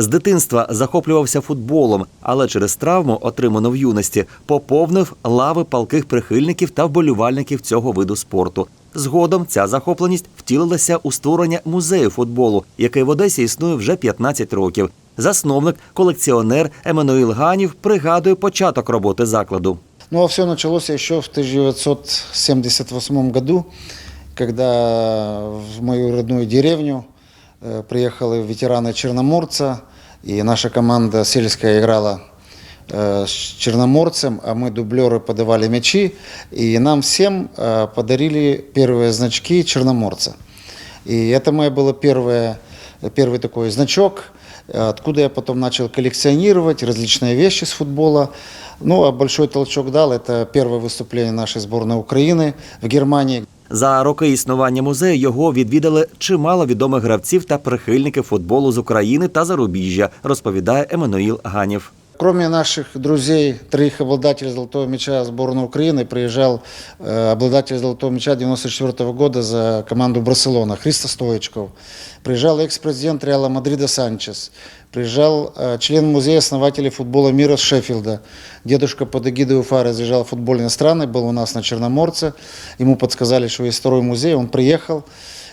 З дитинства захоплювався футболом, але через травму, отриману в юності, поповнив лави палких прихильників та вболівальників цього виду спорту. Згодом ця захопленість втілилася у створення музею футболу, який в Одесі існує вже 15 років. Засновник, колекціонер Еммануїл Ганів пригадує початок роботи закладу. Ну, а все началось еще в 1978 году, когда в мою родную деревню э, приехали ветераны Черноморца, и наша команда сельская играла э, с Черноморцем, а мы дублеры подавали мячи, и нам всем э, подарили первые значки Черноморца. И это мое было первое, первый такой значок, откуда я потом начал коллекционировать различные вещи с футбола. Ну, а большой толчок дал, это первое выступление нашей сборной Украины в Германии, За роки існування музею його відвідали чимало відомих гравців та прихильників футболу з України та зарубіжжя, розповідає Еммануїл Ганів. Кроме наших друзей, троих обладателей золотого мяча сборной Украины, приезжал э, обладатель золотого мяча 94 года за команду Барселона Христо Стоечков. Приезжал экс-президент Реала Мадрида Санчес. Приезжал э, член музея основателей футбола мира с Шеффилда. Дедушка под эгидой УФА разъезжал в футбольные страны, был у нас на Черноморце. Ему подсказали, что есть второй музей, он приехал.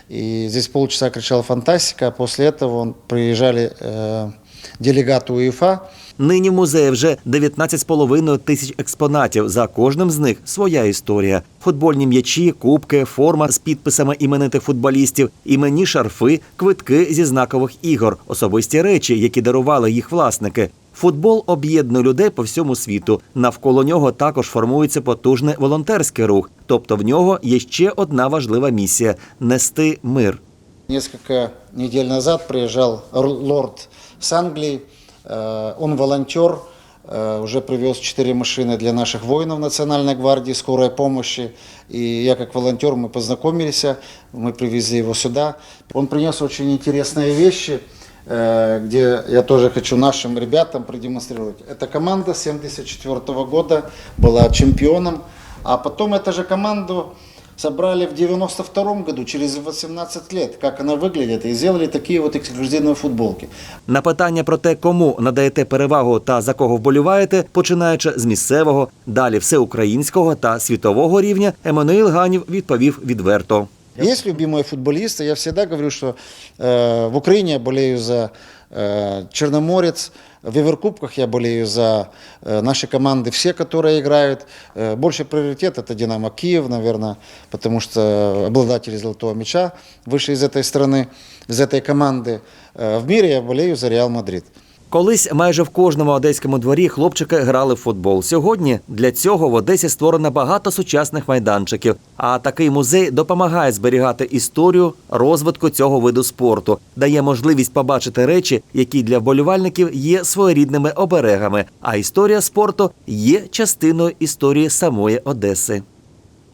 И здесь полчаса кричал фантастика, а после этого он, приезжали э, делегаты УЕФА, Нині в музеї вже 19,5 тисяч експонатів. За кожним з них своя історія: футбольні м'ячі, кубки, форма з підписами іменитих футболістів, іменні шарфи, квитки зі знакових ігор, особисті речі, які дарували їх власники. Футбол об'єднує людей по всьому світу. Навколо нього також формується потужний волонтерський рух. Тобто в нього є ще одна важлива місія нести мир. Несколько недель назад р- лорд с Англии. Э, Он волонтер, э, уже привез четыре машины для наших воинов Национальной гвардии скорой помощи. И я как волонтер, мы познакомились, мы привезли его сюда. Он принес очень интересные вещи, э, где я тоже хочу нашим ребятам продемонстрировать. Эта команда 74 года была чемпионом, а потом эту же команду собрали в 92 году, через 18 лет, как она выглядит, и сделали такие вот эксклюзивные футболки. На питання про те, кому надаєте перевагу та за кого вболіваєте, починаючи з місцевого, далі всеукраїнського та світового рівня, Еммануїл Ганів відповів відверто. Есть любимые футболисты, я всегда говорю, что э, в Украине я болею за э, Черноморец, в Эверкубках я болею за э, наши команды, все, которые играют. Э, больше приоритет это Динамо Киев, наверное, потому что обладатели золотого мяча вышли из этой страны, из этой команды. Э, в мире я болею за Реал Мадрид. Колись майже в кожному одеському дворі хлопчики грали в футбол. Сьогодні для цього в Одесі створено багато сучасних майданчиків. А такий музей допомагає зберігати історію розвитку цього виду спорту, дає можливість побачити речі, які для вболівальників є своєрідними оберегами. А історія спорту є частиною історії самої Одеси.